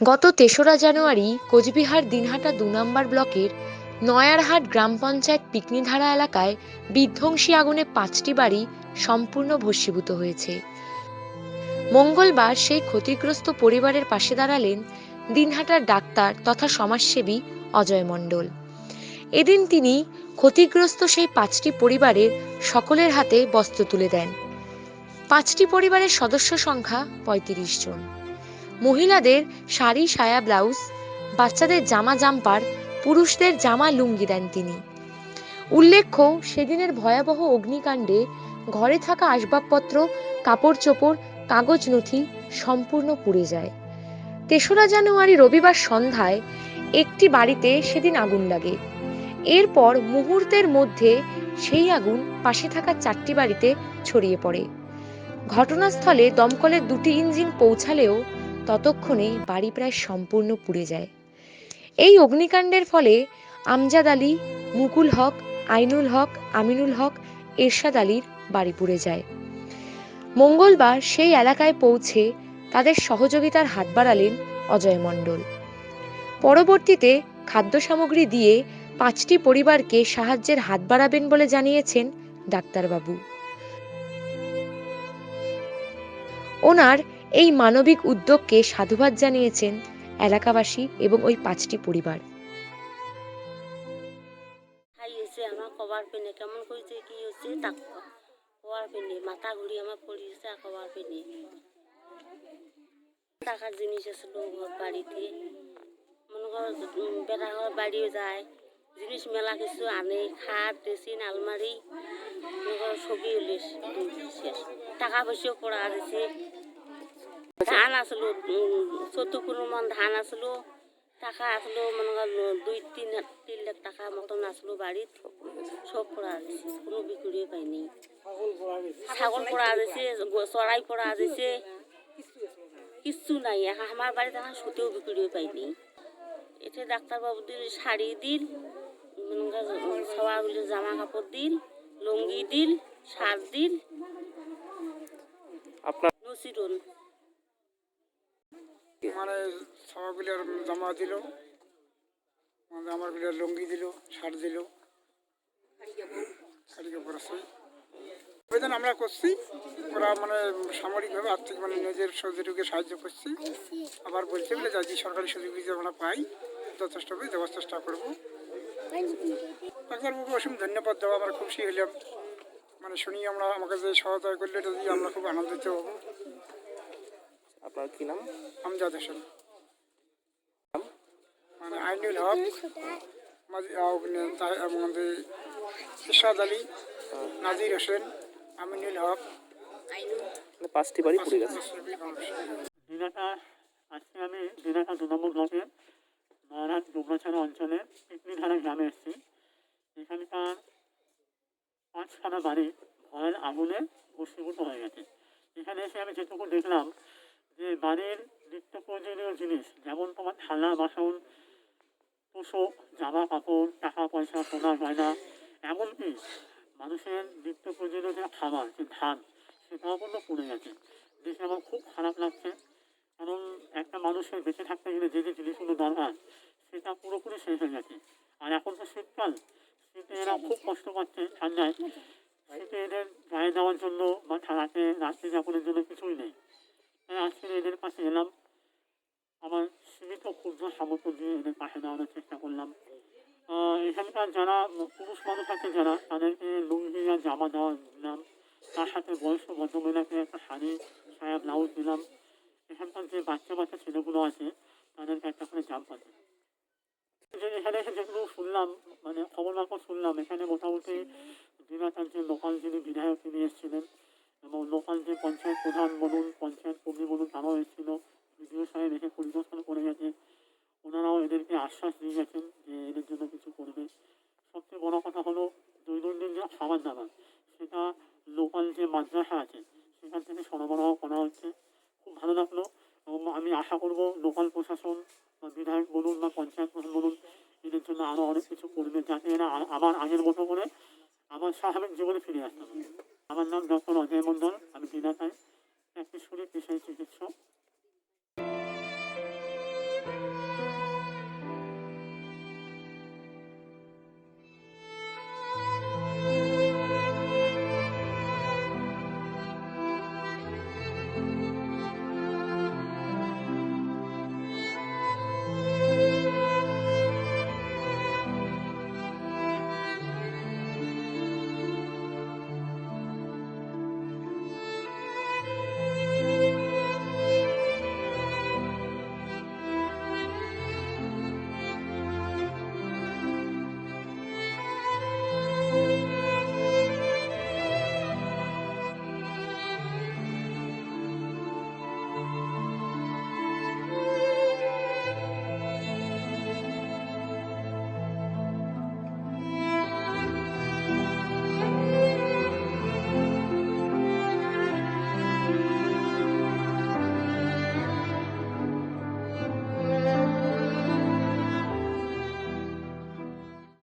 গত তেসরা জানুয়ারি কোচবিহার দিনহাটা দু নম্বর ব্লকের নয়ারহাট গ্রাম পঞ্চায়েত পিকনিধারা এলাকায় বিধ্বংসী আগুনে পাঁচটি বাড়ি সম্পূর্ণ ভস্মীভূত হয়েছে। মঙ্গলবার সেই ক্ষতিগ্রস্ত পরিবারের পাশে দাঁড়ালেন দিনহাটার ডাক্তার তথা সমাজসেবী অজয় মণ্ডল। এদিন তিনি ক্ষতিগ্রস্ত সেই পাঁচটি পরিবারের সকলের হাতে বস্ত্র তুলে দেন। পাঁচটি পরিবারের সদস্য সংখ্যা পঁয়ত্রিশ জন। মহিলাদের শাড়ি, সায়া ব্লাউজ, বাচ্চাদের জামা জাম্পার, পুরুষদের জামা লুঙ্গি দেন তিনি। উল্লেখ্য, সেদিনের ভয়াবহ অগ্নিকাণ্ডে ঘরে থাকা আসবাবপত্র কাপড় চোপড় কাগজ নথি সম্পূর্ণ পুড়ে যায়। তেসরা জানুয়ারি রবিবার সন্ধ্যায় একটি বাড়িতে সেদিন আগুন লাগে। এরপর মুহূর্তের মধ্যে সেই আগুন পাশে থাকা চারটি বাড়িতে ছড়িয়ে পড়ে। ঘটনাস্থলে দমকলের দুটি ইঞ্জিন পৌঁছালেও ততক্ষণে বাড়ি প্রায় সম্পূর্ণ পুড়ে যায়। এই অগ্নিকাণ্ডের ফলে আমজাদ আলী, মুকুল হক, আইনুল হক, আমিনুল হক, এরশাদ আলীর বাড়ি পুড়ে যায়। মঙ্গলবার সেই এলাকায় পৌঁছে তাদের সহযোগিতার হাত বাড়ালেন অজয় মণ্ডল। পরবর্তীতে খাদ্য সামগ্রী দিয়ে পাঁচটি পরিবারকে সাহায্যের হাত বাড়াবেন বলে জানিয়েছেন ডাক্তারবাবু। ওনার এই মানবিক উদ্যোগকে সাধুবাদ জানিয়েছেন এলাকাবাসী এবং ওই পাঁচটি পরিবার। আমার কেমন করেছে কবার মাথা ঘুরি আমার টাকার জিনিস আসলো ঘর, বাড়িতে। মনে করো বেড়া ঘর, বাড়িও যায়। জিনিস মেলা কিছু আনে, খাট ড্রেসিন আলমারি, মনে করো ছবি হলে শেষ। টাকা পয়সাও পড়া আছে ধান আসলো চোদ্দ পনেরো মান ধান আসলো টাকা আসলো মনে করো দুই তিন তিন লাখ টাকা মতন আসলো বাড়িত সব পড়া আছে কোনো বিক্রি পাইনি ছাগল পড়া আছে চড়াই পড়া আছে কিচ্ছু নাই এখন আমার বাড়িতে এখন সুতেও বিক্রি পাইনি এটা ডাক্তারবাবু দিল শাড়ি দিল সবাই জামা কাপড় দিল লুঙ্গি দিল শার্ট দিল। আপনার নসিরুল মানে সবাইগুলোর জামা দিল মানে আমারগুলোর লুঙ্গি দিল, শার্ট দিল। আবেদন আমরা করছি, ওরা মানে সামরিকভাবে আর্থিক মানে নিজের সহযোগীকে সাহায্য করছি। আবার বলছে বলে যদি সরকারি যদি আমরা পাই যথেষ্টভাবে দেওয়ার চেষ্টা করব। ডাক্তারবাবু অসীম ধন্যবাদ দেওয়া আমরা খুশি হলাম। মানে শুনি আমরা আমাকে যে সহায়তা করলে, এটা আমরা খুব আনন্দিত হব। আপনার কি নাম? আমজাদ হোসেন। মানে আইনুল হক মানে ইরশাদ আলী নাজির হোসেন আমিনুল হক। মানে পাঁচটি বাড়ি পুড়ে গেছে। দিনাটা আজকে আমি দিনাটা দু নম্বর ব্লকের মহারাজ ডুবরাছাড়া অঞ্চলে পিকনিধারা গ্রামে এসেছি। এখানকার পাঁচখানা বাড়ি ভয়ের আগুনে ভস্মীভূত হয়ে গেছে। এখানে এসে আমি যেটুকু দেখলাম যে বাড়ির নিত্য প্রয়োজনীয় জিনিস, যেমন তোমার থালা, বাসন তোষক জামা কাপড়, টাকা পয়সা, সোনা, গয়না, এমনকি মানুষের নিত্য প্রয়োজনীয় যে খাবার, যে ধান, সেটাও কিন্তু পড়ে গেছে। দেখে আমার খুব খারাপ লাগছে। কারণ একটা মানুষের বেঁচে থাকতে গেলে যে যে জিনিসগুলো দরকার, সেটা পুরোপুরি শেষ হয়ে গেছে। আর এখন তো শীতকাল, শীতে এরা খুব কষ্ট পাচ্ছে ঠান্ডায়। শীতে এদের গায়ে দেওয়ার জন্য বা রাতে রাত্রি যাপনের জন্য কিছুই নেই। পাশে এলাম। আমার সীমিত ক্ষুদ্র সামর্থ্য দিয়ে এদের পাশে দাঁড়ানোর চেষ্টা করলাম। এখানকার যারা পুরুষ মানুষ আছে, যারা তাদেরকে লুঙ্গি আর জামা দেওয়া দিলাম, তার সাথে বয়স্ক ভদ্রমহিলাকে একটা শাড়ি সায়া ব্লাউজ দিলাম। এখানকার যে বাচ্চা বাচ্চা ছেলেগুলো আছে, তাদেরকে একটা করে জাম পাতে এখানে এসে যেগুলো শুনলাম মানে খবর শুনলাম, এখানে মোটামুটি যে লোকাল যিনি বিধায়ক তিনি এসেছিলেন এবং লোকাল যে পঞ্চায়েত প্রধান বলুন, পঞ্চায়েত কর্মী বলুন, তারাও এসেছিল। বিডিও সাহেব এসে পরিদর্শন করে গেছে। ওনারাও এদেরকে আশ্বাস দিয়ে গেছেন যে এদের জন্য কিছু করবে। সবচেয়ে বড় কথা হলো, দৈনন্দিন যে খাবার দাবার, সেটা লোকাল যে মাদ্রাসা আছে, সেখান থেকে সরবরাহ করা হচ্ছে। খুব ভালো লাগল এবং আমি আশা করব লোকাল প্রশাসন বা বিধায়ক বলুন বা পঞ্চায়েত প্রধান বলুন, এদের জন্য আরও অনেক কিছু করবে যাতে এরা আবার আগের মতো করে আবার স্বাভাবিক জীবনে ফিরে আসতে পারে। আমার নাম ডক্টর অজয় বিনা একটি শরীর পেশায় চিকিৎসক।